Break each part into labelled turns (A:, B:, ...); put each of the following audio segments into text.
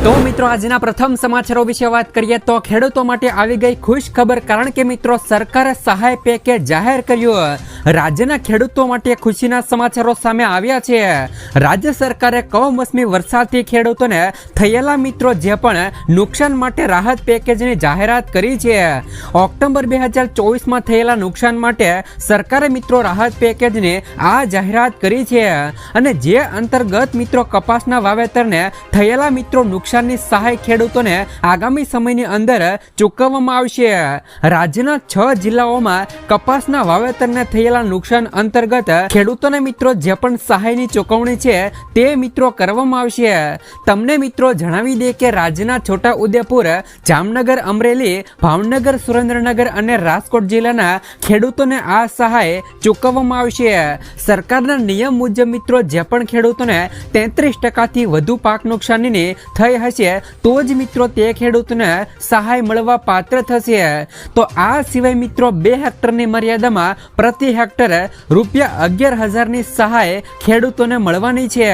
A: તો મિત્રો, આજના પ્રથમ સમાચારો વિશે વાત કરીએ તો ખેડૂતો માટે આવી ગઈ ખુશ ખબર કારણ કે મિત્રો, સરકારે સહાય પેકેજ જાહેર કર્યું. રાજ્યના ખેડૂતો માટે ખુશીના સમાચારો સામે આવ્યા છે. રાજ્ય સરકારે કમોસમી વરસાદથી ખેડૂતોને થયેલા મિત્રો જે પણ નુકસાન માટે રાહત પેકેજની જાહેરાત કરી છે. ઓક્ટોબર બે હજાર ચોવીસમાં થયેલા નુકસાન માટે સરકારે મિત્રો રાહત પેકેજની આ જાહેરાત કરી છે અને જે અંતર્ગત મિત્રો કપાસના વાવેતરને થયેલા મિત્રો નુકસાનની સહાય ખેડૂતોને આગામી સમયની અંદર ચૂકવવામાં આવશે. રાજ્યના છ જિલ્લાઓમાં કપાસના વાવેતરને થયેલા નુકસાન અંતર્ગત ખેડૂતોને મિત્રો જે પણ સહાયની ચૂકવણી છે તે મિત્રો કરવામાં આવશે. તમને મિત્રો જણાવી દે કે રાજ્યના છોટા ઉદેપુર, જામનગર, અમરેલી, ભાવનગર, સુરેન્દ્રનગર અને રાજકોટ જિલ્લાના ખેડૂતોને આ સહાય ચૂકવવામાં આવશે. સરકારના નિયમ મુજબ મિત્રો જે પણ ખેડૂતોને તેત્રીસ ટકાથી વધુ પાક નુકસાનીની થઈ હશે, તો જ મિત્રો તે ખેડૂતને સહાય મળવા પાત્ર થશે. તો આ સિવાય મિત્રો બે હેક્ટરની મર્યાદામાં પ્રતિ હેક્ટર રૂપિયા અગિયાર હજારની સહાય ખેડૂતોને મળવાની છે.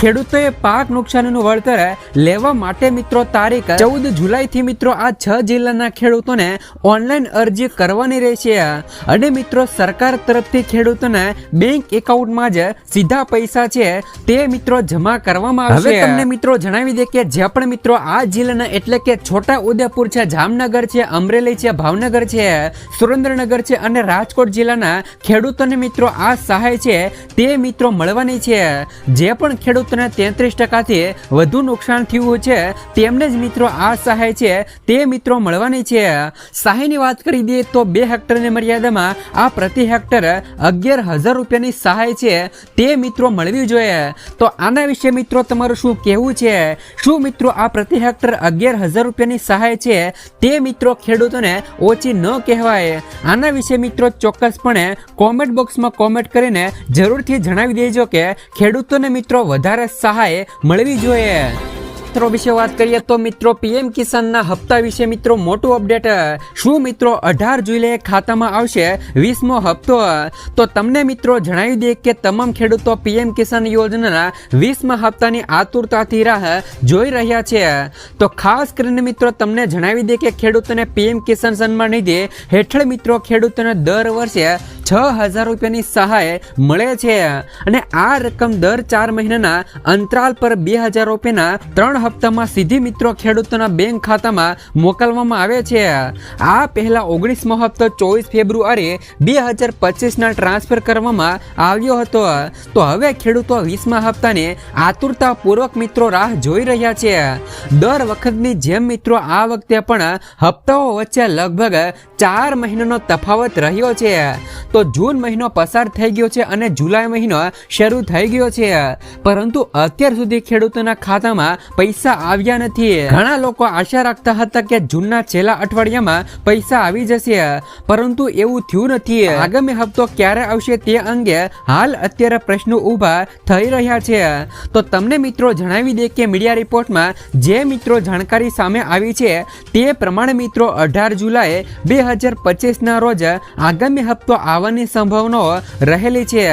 A: ખેડૂતોએ પાક નુકસાનીનું વળતર લેવા માટે મિત્રો તારીખ ચૌદ જુલાઈથી મિત્રો આ છ જિલ્લાના ખેડૂતોને ઓનલાઈન અરજી કરવાની રહેશે. અને મિત્રો સરકાર તરફથી ખેડૂતોને બેંક એકાઉન્ટમાં જ સીધા પૈસા છે તે મિત્રો જમા કરવામાં આવશે. હવે તમને મિત્રો જણાવી દે કે જે પણ મિત્રો આ જિલ્લાના એટલે કે છોટા ઉદેપુર છે જામનગર છે અમરેલી છે ભાવનગર છે સુરેન્દ્રનગર છે અને રાજકોટ જિલ્લાના ખેડૂતોને મિત્રો આ સહાય છે, તે મિત્રો મળવાની છે. જે પણ ખેડૂતોને તેત્રીસ ટકાથી વધુ નુકસાન થયું છે, તેમને જ મિત્રો આ સહાય છે, તે મિત્રો મળવાની છે. સહાયની વાત કરી દઈએ તો બે હેક્ટરની મર્યાદામાં આ પ્રતિ હેક્ટર અગિયાર હજાર રૂપિયાની સહાય છે, તે મિત્રો મળવી જોઈએ. તો આના વિશે મિત્રો તમારું શું કહેવું છે? શું મિત્રો આ પ્રતિ હેક્ટર અગિયાર હજાર રૂપિયાની સહાય છે? તે મિત્રો ખેડૂતોને ઓછી ન કહેવાય. આના વિશે મિત્રો ચોક્કસપણે કોમેન્ટ બોક્સમાં કોમેન્ટ કરીને જરૂરથી જણાવી દેજો કે ખેડૂતોને મિત્રો વધારે સહાય મળવી જોઈએ. મિત્રો, વિશે વાત કરીએ તો મિત્રો, પીએમ કિસાનના હપ્તા વિશે મિત્રો, મોટું અપડેટ. શું મિત્રો, અઢાર જુલાઈએ ખાતામાં આવશે વીસમો હપ્તો? તો તમને મિત્રો જણાવી દઈએ કે તમામ ખેડૂતો પીએમ કિસાન યોજનાના વીસમા હપ્તાની આતુરતાથી રાહ જોઈ રહ્યા છે. તો ખાસ કરીને મિત્રો, તમને જણાવી દે કે ખેડૂતોને પીએમ કિસાન સન્માન નિધિ હેઠળ મિત્રો, ખેડૂતોને દર વર્ષે છ હજાર રૂપિયાની સહાય મળે છે. અને આ રકમ દર ચાર મહિનાના અંતરાલ પર બે હજાર રૂપિયાના ત્રણ હપ્તામાં સીધી મિત્રો ખેડૂતોના બેંક ખાતામાં મોકલવામાં આવે છે. આ પહેલા ઓગણીસમો હપ્તો ચોવીસ ફેબ્રુઆરી બે હજાર પચીસના ટ્રાન્સફર કરવામાં આવ્યો હતો. તો હવે ખેડૂતો વીસમા હપ્તાને આતુરતાપૂર્વક મિત્રો રાહ જોઈ રહ્યા છે. દર વખતની જેમ મિત્રો આ વખતે પણ હપ્તાઓ વચ્ચે લગભગ ચાર મહિનાનો તફાવત રહ્યો છે. તો જૂન મહિનો પસાર થઈ ગયો છે અને જુલાઈ મહિનો શરૂ થઈ ગયો છે. પરંતુ અત્યાર સુધી ખેડૂતોના ખાતામાં આવ્યા નથી. ઘણા લોકો આશા રાખતા હતા કે જૂનના છેલ્લા અઠવાડિયામાં પૈસા આવી જશે, પરંતુ એવું થયું નથી. આગામી હપ્તો ક્યારે આવશે તે અંગે હાલ અત્યારે પ્રશ્નો ઊભા થઈ રહ્યા છે. તો તમને મિત્રો જણાવી દે કે મીડિયા રિપોર્ટમાં જે મિત્રો જાણકારી સામે આવી છે, તે પ્રમાણે મિત્રો અઢાર જુલાઈ બે હજાર પચીસના રોજ આગામી હપ્તો આવવાની સંભાવનાઓ રહેલી છે.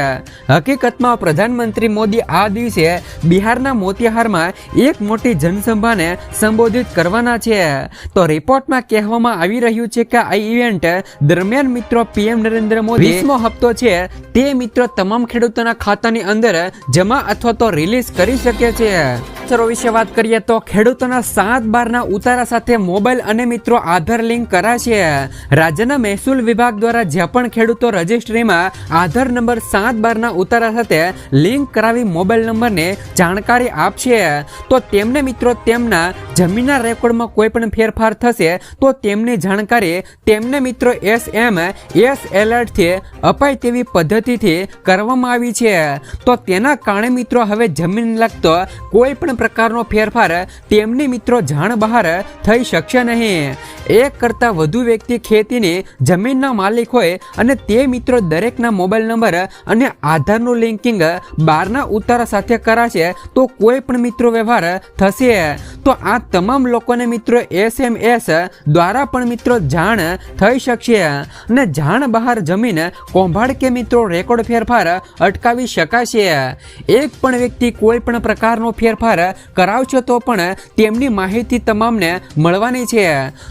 A: હકીકતમાં પ્રધાનમંત્રી મોદી આ દિવસે બિહારના મોતિહારમાં એક મોટી જનસભાને સંબોધિત કરવાના છે. તો રિપોર્ટમાં કહેવામાં આવી રહ્યું છે કે આ ઇવેન્ટ દરમિયાન મિત્રો પીએમ નરેન્દ્ર મોદી વીસમો હપ્તો છે. તે મિત્રો તમામ ખેડૂતોના ખાતાની અંદર જમા અથવા તો રિલીઝ કરી શકે છે. સમાચારો વિશે વાત કરીએ તો ખેડૂતોના સાત બારના ઉતારા સાથે મોબાઈલ અને મિત્રો આધાર લિંક કરાશે. રાજ્યના મહેસૂલ વિભાગ દ્વારા જે પણ ખેડૂતો રજિસ્ટ્રીમાં આધાર નંબર સાત બારના ઉતારા સાથે લિંક કરાવી મોબાઈલ નંબરને જાણકારી આપશે. તો તેમને મિત્રો, તેમના જમીનના રેકોર્ડમાં કોઈ પણ ફેરફાર થશે, તો તેમની જાણકારી તેમને મિત્રો એસ એમ એસ એલર્ટથી અપાય તેવી પદ્ધતિથી કરવામાં આવી છે. તો તેના કારણે મિત્રો, હવે જમીન લગતો કોઈ પણ પ્રકારનો ફેરફાર તેમની મિત્રો જાણ બહાર થઈ શકશે નહીં. એક કરતાં વધુ વ્યક્તિ ખેતીની જમીનના માલિક હોય અને તે મિત્રો દરેકના મોબાઈલ નંબર અને આધારનું લિંકિંગ બારના ઉતારા સાથે કરાશે, તો કોઈ પણ મિત્રો વ્યવહાર થશે. તો આ તમામ લોકોને મિત્રો એસએમએસ દ્વારા પણ મિત્રો જાણ થઈ શકશે અને જાણ બહાર જમીન કૌભાંડ કે મિત્રો રેકોર્ડ ફેરફાર અટકાવી શકાશે. એક પણ વ્યક્તિ કોઈ પણ પ્રકારનો ફેરફાર કરાવશે તો પણ તેમની માહિતી તમામને મળવાની છે.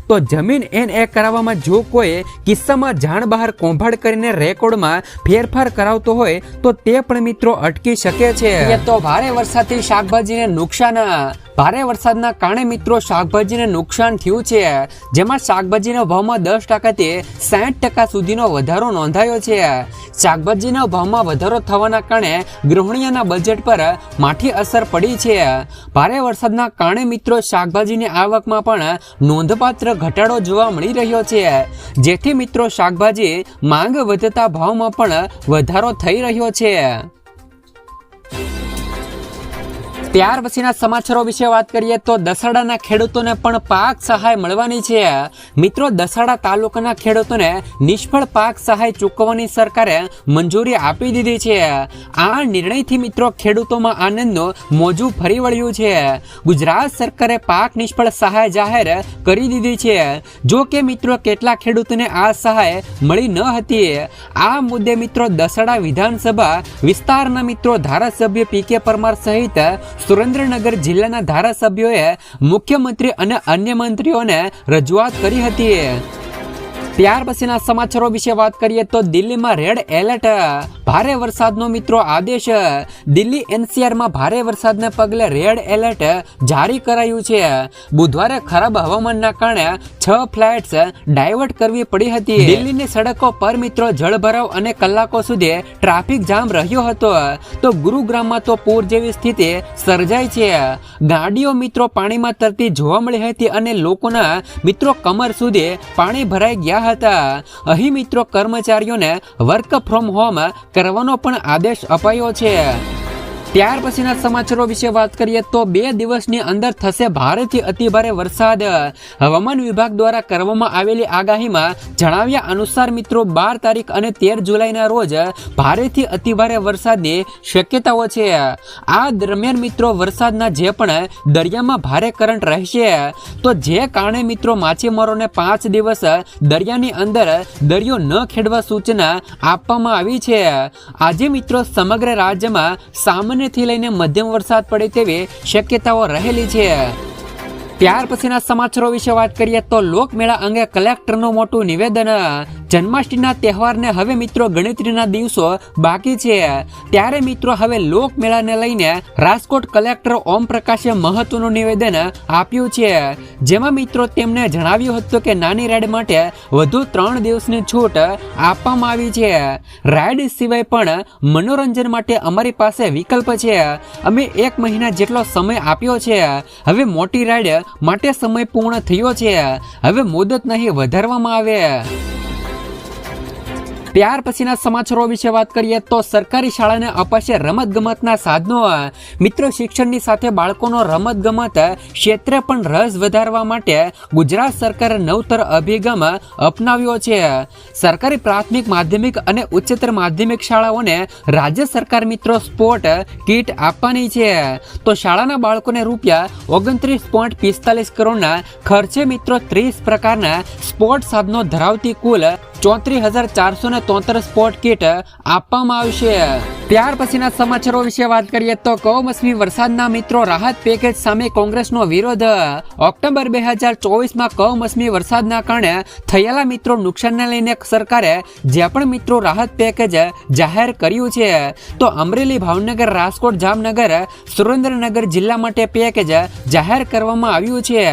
A: તો જમીન એન એ કરાવવામાં જો કોઈ કિસ્સામાં જાણ બહાર કૌભાંડ કરીને રેકોર્ડમાં ફેરફાર કરાવતો હોય તો તે પણ મિત્રો અટકી શકે છે. તો ભારે વરસાદથી શાકભાજીને નુકસાન. ભારે વરસાદના કારણે મિત્રો શાકભાજીને નુકસાન થયું છે. જેમાં શાકભાજીના ભાવમાં દસ ટકાથી સાઠ ટકા સુધીનો વધારો નોંધાયો છે. શાકભાજીના ભાવમાં વધારો થવાના કારણે ગૃહિણીઓના બજેટ પર માઠી અસર પડી છે. ભારે વરસાદના કારણે મિત્રો શાકભાજીની આવકમાં પણ નોંધપાત્ર ઘટાડો જોવા મળી રહ્યો છે. જેથી મિત્રો શાકભાજી માંગ વધતા ભાવમાં પણ વધારો થઈ રહ્યો છે. ત્યાર પછીના સમાચારો વિશે વાત કરીએ તો દસાડાના ખેડૂતોને પણ પાક સહાય મળવાની છે. મિત્રો, દસાડા તાલુકાના ખેડૂતોને નિષ્ફળ પાક સહાય ચૂકવવાની સરકારે મંજૂરી આપી દીધી છે. આ નિર્ણયથી મિત્રો, ખેડૂતોમાં આનંદનું મોજું ફરી વળ્યું છે. ગુજરાત સરકારે પાક નિષ્ફળ સહાય જાહેર કરી દીધી છે. જો કે મિત્રો કેટલા ખેડૂતોને આ સહાય મળી ન હતી. આ મુદ્દે મિત્રો, દસાડા વિધાનસભા વિસ્તારના મિત્રો, ધારાસભ્ય પી કે પરમાર સહિત સુરેન્દ્રનગર જિલ્લાના ધારાસભ્યોએ મુખ્યમંત્રી અને અન્ય મંત્રીઓને રજૂઆત કરી હતી. ત્યાર પછીના સમાચારો વિશે વાત કરીએ તો દિલ્હીમાં રેડ એલર્ટ. ભારે વરસાદનો મિત્રો આદેશ. દિલ્હી એનસીઆરમાં ભારે વરસાદને પગલે રેડ એલર્ટ જારી કરાયું છે. બુધવારે ખરાબ હવામાનના કારણે છ ફ્લાઇટ્સ ડાયવર્ટ કરવી પડી હતી. દિલ્હીની સડકો પર મિત્રો જળભરાવ અને કલાકો સુધી ટ્રાફિક જામ રહ્યો હતો. તો ગુરુગ્રામમાં તો પૂર જેવી સ્થિતિ સર્જાઈ છે. ગાડીઓ મિત્રો પાણીમાં તરતી જોવા મળી હતી અને લોકોના મિત્રો કમર સુધી પાણી ભરાઈ ગયા હતા. અહીં મિત્રો કર્મચારીઓને વર્ક ફ્રોમ હોમ કરવાનો પણ આદેશ અપાયો છે. ત્યાર પછીના સમાચારો વિશે વાત કરીએ તો બે દિવસની અંદર થશે ભારેથી અતિભારે વરસાદ. હવામાન વિભાગ દ્વારા કરવામાં આવેલી આગાહીમાં જણાવ્યા અનુસાર મિત્રો, બાર તારીખ અને તેર જુલાઈના રોજ ભારેથી અતિભારે વરસાદની શક્યતાઓ છે. આ દરમિયાન મિત્રો, વરસાદના જે પણ દરિયામાં ભારે કરંટ રહેશે, તો જે કારણે મિત્રો માછીમારોને પાંચ દિવસ દરિયાની અંદર દરિયો ન ખેડવા સૂચના આપવામાં આવી છે. આજે મિત્રો સમગ્ર રાજ્યમાં સામાન્યથી લઈને મધ્યમ વરસાદ પડે તેવી શક્યતાઓ રહેલી છે. ત્યાર પછીના સમાચારો વિશે વાત કરીએ તો લોકમેળા અંગે કલેક્ટરનું મોટું નિવેદન જન્માષ્ટમીના તહેવારને હવે મિત્રો ગણતરીના દિવસો બાકી છે. ત્યારે મિત્રો હવે લોકમેળાને લઈને રાજકોટ કલેક્ટર ઓમ પ્રકાશે મહત્વનું નિવેદન આપ્યું છે. જેમાં મિત્રો તેમણે જણાવ્યું હતું કે નાની રાઈડ માટે વધુ ત્રણ દિવસની છૂટ આપવામાં આવી છે. રાઈડ સિવાય પણ મનોરંજન માટે અમારી પાસે વિકલ્પ છે. અમે એક મહિના જેટલો સમય આપ્યો છે. હવે મોટી રાઈડ માટે સમય પૂર્ણ થયો છે. હવે મુદત નહીં વધારવામાં આવે. ત્યાર પછીના સમાચારો વિશે વાત કરીએ તો સરકારી શાળાને અપાશે રમત ગમતના સાધનો. મિત્રો, શિક્ષણની સાથે બાળકોનો રમત ગમત ક્ષેત્રે પણ રસ વધારવા માટે ગુજરાત સરકારે નવતર અભિગમ અપનાવ્યો છે. સરકારી પ્રાથમિક, માધ્યમિક અને ઉચ્ચતર માધ્યમિક શાળાઓને રાજ્ય સરકાર મિત્રો સ્પોર્ટ કીટ આપવાની છે. તો શાળાના બાળકોને રૂપિયા ઓગણત્રીસ પોઈન્ટ પિસ્તાલીસ કરોડના ખર્ચે મિત્રો ત્રીસ પ્રકારના સ્પોર્ટ સાધનો ધરાવતી કુલ ચોત્રીસ હજાર ચારસો ને તોતેર સ્પોર્ટ કીટ આપવામાં આવશે ત્યાર પછીના સમાચારો વિશે વાત કરીએ તો કમોસમી વરસાદના મિત્રો રાહત પેકેજ સામે કોંગ્રેસનો વિરોધ. ઓક્ટોબર બે હજાર ચોવીસમાં કમોસમી વરસાદના કારણે થયેલા મિત્રો નુકસાનને લઈને સરકારે જે પણ મિત્રો રાહત પેકેજ જાહેર કર્યું છે, તો અમરેલી, ભાવનગર, રાજકોટ, જામનગર, સુરેન્દ્રનગર જિલ્લા માટે પેકેજ જાહેર કરવામાં આવ્યું છે.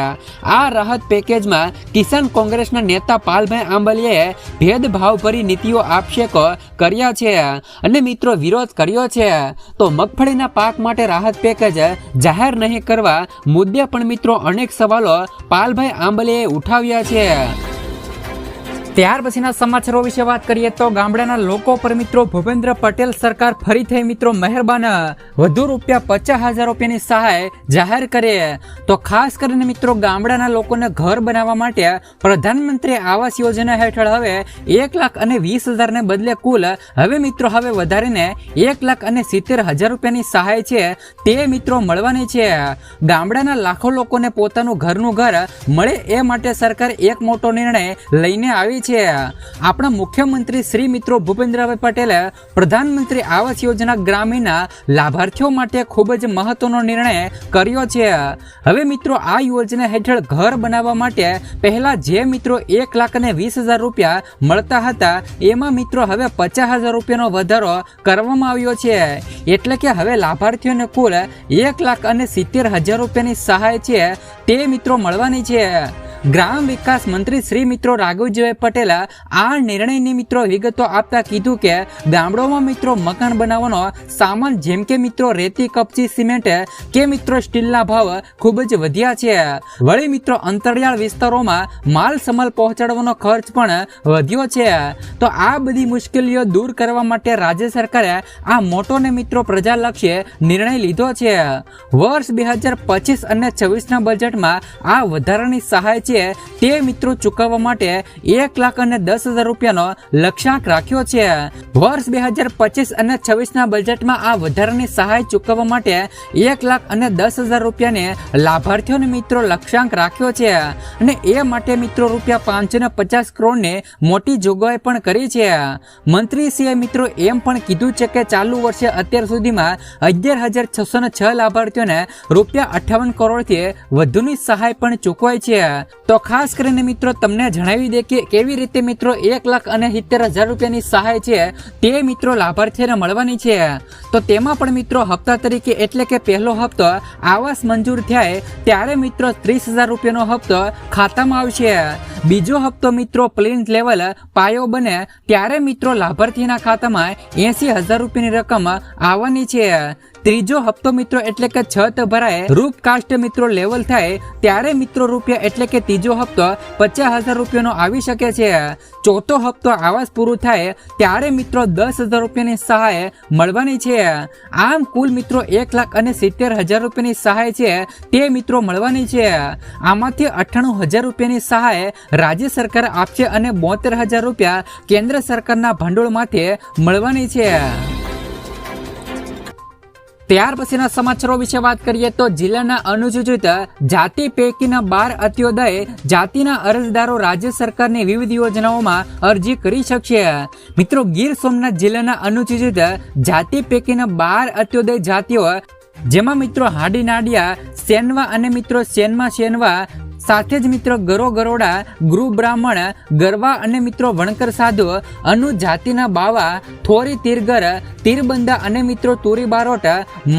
A: આ રાહત પેકેજમાં કિસાન કોંગ્રેસના નેતા પાલભાઈ આંબલીએ ભેદભાવભરી નીતિઓ આક્ષેપો કર્યા છે અને મિત્રો વિરોધ કર્યો છે. તો મગફળીના પાક માટે રાહત પેકેજ જાહેર નહીં કરવા મુદ્દે પણ મિત્રો અનેક સવાલો પાલભાઈ આંબલેએ ઉઠાવ્યા છે. ત્યાર પછીના સમાચારો વિશે વાત કરીએ તો ગામડાના લોકો પર મિત્રો ભૂપેન્દ્ર પટેલ સરકાર ફરી થઈ મિત્રો મહેરબાન. વધુ રૂપિયા પચાસ હજાર રૂપિયાની સહાય જાહેર કરે. તો ખાસ કરીને મિત્રો ગામડાના લોકોને ઘર બનાવવા માટે પ્રધાનમંત્રી આવાસ યોજના હેઠળ હવે એક લાખ અને વીસ હજારને બદલે કુલ હવે મિત્રો હવે વધારીને એક લાખ અને સિત્તેર હજાર રૂપિયાની સહાય છે તે મિત્રો મળવાની છે. ગામડાના લાખો લોકોને પોતાનું ઘરનું ઘર મળે એ માટે સરકાર એક મોટો નિર્ણય લઈને આવી છે. આપણા મુખ્યમંત્રી શ્રી મિત્રો ભૂપેન્દ્રભાઈ પટેલે પ્રધાનમંત્રી આવાસ યોજના ગ્રામીણના લાભાર્થીઓ માટે ખૂબ જ મહત્વનો નિર્ણય કર્યો છે. હવે મિત્રો, આ યોજના હેઠળ ઘર બનાવવા માટે પહેલા જે મિત્રો એક લાખ અને વીસ હજાર રૂપિયા મળતા હતા, એમાં મિત્રો હવે પચાસ હજાર રૂપિયાનો વધારો કરવામાં આવ્યો છે. એટલે કે હવે લાભાર્થીઓને કુલ એક લાખ અને સિત્તેર હજાર રૂપિયાની સહાય છે તે મિત્રો મળવાની છે. ગ્રામ વિકાસ મંત્રી શ્રી મિત્રો રાઘવજીભાઈ પટેલે આ નિર્ણયની મિત્રો વિગતો આપતા કીધું કે ગામડોમાં મિત્રો મકાન બનાવવાનો સામાન જેમ કે મિત્રો રેતી, કપચી, સિમેન્ટ કે મિત્રો સ્ટીલના ભાવ ખૂબ જ વધ્યા છે. વળી મિત્રો અંતરિયાળ વિસ્તારોમાં માલ સમાલ પહોંચાડવાનો ખર્ચ પણ વધ્યો છે. તો આ બધી મુશ્કેલીઓ દૂર કરવા માટે રાજ્ય સરકારે આ મોટો ને મિત્રો પ્રજાલક્ષી નિર્ણય લીધો છે. વર્ષ બે હજાર પચીસ અને છવ્વીસના બજેટમાં આ વધારાની સહાય છે તે મિત્રો ચૂકવવા માટે એક લાખ અને દસ હજાર રૂપિયાનો લક્ષ્યાંક રાખ્યો છે. વર્ષ બે હજાર પચીસ અને છવ્વીસના બજેટમાં આ વધારાની સહાય ચૂકવવા માટે એક લાખ અને દસ હજાર રૂપિયાને લાભાર્થીઓને મિત્રો લક્ષ્યાંક રાખ્યો છે. અને એ માટે મિત્રો રૂપિયા પાંચસો ને પચાસ કરોડને મોટી જોગવાઈ પણ કરી છે. મંત્રીશ્રીએ મિત્રો એમ પણ કીધું છે કે ચાલુ વર્ષે અત્યાર સુધીમાં અગિયાર હજાર છસો ને છ લાભાર્થીઓને રૂપિયા અઠાવન કરોડથી વધુની સહાય પણ ચૂકવાય છે. તો ખાસ કરીને મિત્રો તમને જણાવી દે કે કેવી રીતે મિત્રો એક લાખ અને સિત્તેર હજાર રૂપિયાની સહાય છે તે મિત્રો લાભાર્થીને મળવાની છે. તો તેમાં પણ મિત્રો હપ્તા તરીકે એટલે કે પહેલો હપ્તો આવાસ મંજૂર થાય ત્યારે મિત્રો ત્રીસ હજાર રૂપિયાનો હપ્તો ખાતામાં આવશે. બીજો હપ્તો મિત્રો પ્લેન લેવલ પાયો બને ત્યારે મિત્રો લાભાર્થીના ખાતામાં એસી હજાર રૂપિયાની રકમ આવવાની છે. ત્રીજો હપ્તો મિત્રો એટલે કે છત ભરાય રૂપ કાસ્ટ મિત્રો લેવલ થાય, ત્યારે મિત્રો રૂપિયા એટલે કે ત્રીજો હપ્તો પચાસ હજાર રૂપિયાનો આવી શકે છે. ચોથો હપ્તો આવાસ પૂરું થાય, ત્યારે મિત્રો દસ હજાર રૂપિયાની સહાય મળવાની છે. આમ કુલ મિત્રો એક લાખ અને સિત્તેર હજાર રૂપિયાની સહાય છે, તે મિત્રો મળવાની છે. આમાંથી અઠ્ઠાણું હજાર રૂપિયાની સહાય રાજ્ય સરકાર આપશે અને બોતેર હજાર રૂપિયા કેન્દ્ર સરકારના ભંડોળમાંથી મળવાની છે. ત્યાર પછીના સમાચારો વિશે વાત કરીએ તો જિલ્લાના અનુસૂચિત જાતિ પૈકીના બાર અત્યોદય જાતિના અરજદારો રાજ્ય સરકારની વિવિધ યોજનાઓમાં અરજી કરી શકશે. મિત્રો, ગીર સોમનાથ જિલ્લાના અનુસૂચિત જાતિ પૈકીના બાર અત્યોદય જાતિઓ, જેમાં મિત્રો હાડી નાડિયા, સેનવા અને મિત્રો સેનમાં સેનવા સાથે જ મિત્રો ગરો ગરોડા ગૃહ બ્રાહ્મણ, ગરવા અને મિત્રો વણકર સાધુ, અનુ જાતિના બાવા, થોરી તીરગર, તીરબંદા અને મિત્રો તુરી બારોટ,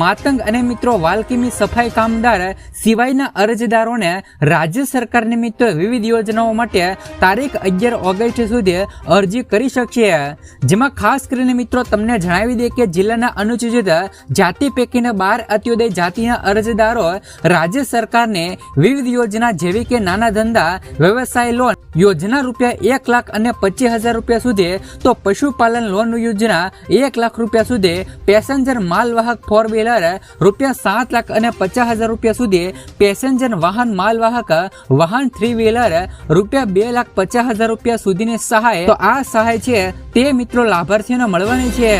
A: માતંગ અને મિત્રો વાલકીમી સફાઈ કામદાર, સિવાયના અરજદારોને રાજ્ય સરકારની મિત્રો વિવિધ યોજનાઓ માટે તારીખ અગિયાર ઓગસ્ટ સુધી અરજી કરી શકશે. જેમાં ખાસ કરીને મિત્રો તમને જણાવી દે કે જિલ્લાના અનુસૂચિત જાતિ પૈકીના બાર અત્યોદય જાતિના અરજદારો રાજ્ય સરકારને વિવિધ યોજના જેવી કે નાના ધંધા, વ્યવસાય લોન યોજના રૂપિયા એક લાખ અને પચીસ હજાર રૂપિયા સુધી, તો પશુપાલન લોન યોજના એક લાખ રૂપિયા સુધી પેસેન્જર માલવાહક ફોર વ્હીલર રૂપિયા સાત લાખ અને પચાસ હજાર રૂપિયા સુધી પેસેન્જર વાહન માલવાહક વાહન થ્રી વ્હીલર રૂપિયા બે લાખ પચાસ હજાર રૂપિયા સુધીની સહાય. તો આ સહાય છે તે મિત્રો લાભાર્થીઓને મળવાની છે.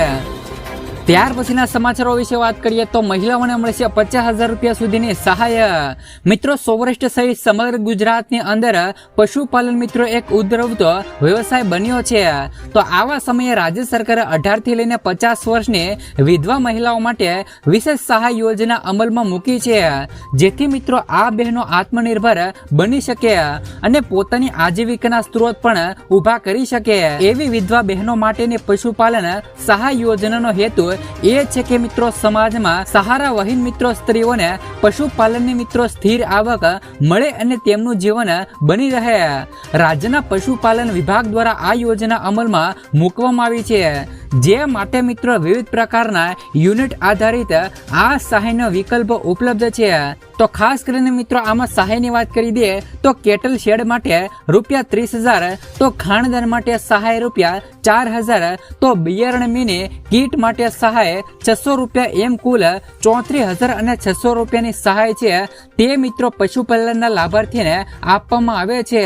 A: ત્યાર પછીના સમાચારો વિશે વાત કરીએ તો મહિલાઓને મળશે પચાસ હજાર રૂપિયા સુધીની સહાય. મિત્રો, સૌરાષ્ટ્ર સહિત સમગ્ર ગુજરાતની અંદર પશુપાલન મિત્રો એક ઉદ્રવતો વ્યવસાય બન્યો છે. તો આવા સમયે રાજ્ય સરકારે અઢારથી લઈને પચાસ વર્ષની વિધવા મહિલાઓ માટે વિશેષ સહાય યોજના અમલમાં મૂકી છે. જેથી મિત્રો, આ બહેનો આત્મનિર્ભર બની શકે અને પોતાની આજીવિકાના સ્ત્રોત પણ ઊભા કરી શકે. એવી વિધવા બહેનો માટેની પશુપાલન સહાય યોજનાનો હેતુ એ છે કે મિત્રો સમાજમાં સહારા વહીન મિત્રો સ્ત્રીઓને પશુપાલનની મિત્રો સ્થિર આવક મળે અને તેમનું જીવન બની રહે. રાજ્યના પશુપાલન વિભાગ દ્વારા આ યોજના અમલમાં મૂકવામાં આવી છે. જે માટે મિત્રો વિવિધ પ્રકારના યુનિટ આધારિત આ સહાયનો વિકલ્પ ઉપલબ્ધ છે. તો ખાસ કરીને મિત્રો આમાં સહાયની વાત કરી દે તો કેટલ શેડ માટે રૂપિયા ત્રીસ હજાર, તો ખાણદાન માટે સહાય રૂપિયા ચાર હજાર, તો બિયારણ મીની કીટ માટે સહાય છસો રૂપિયા એમ કુલ ચોત્રીસ હજાર અને છસો રૂપિયાની સહાય છે. તે મિત્રો પશુપાલનના લાભાર્થીને આપવામાં આવે છે.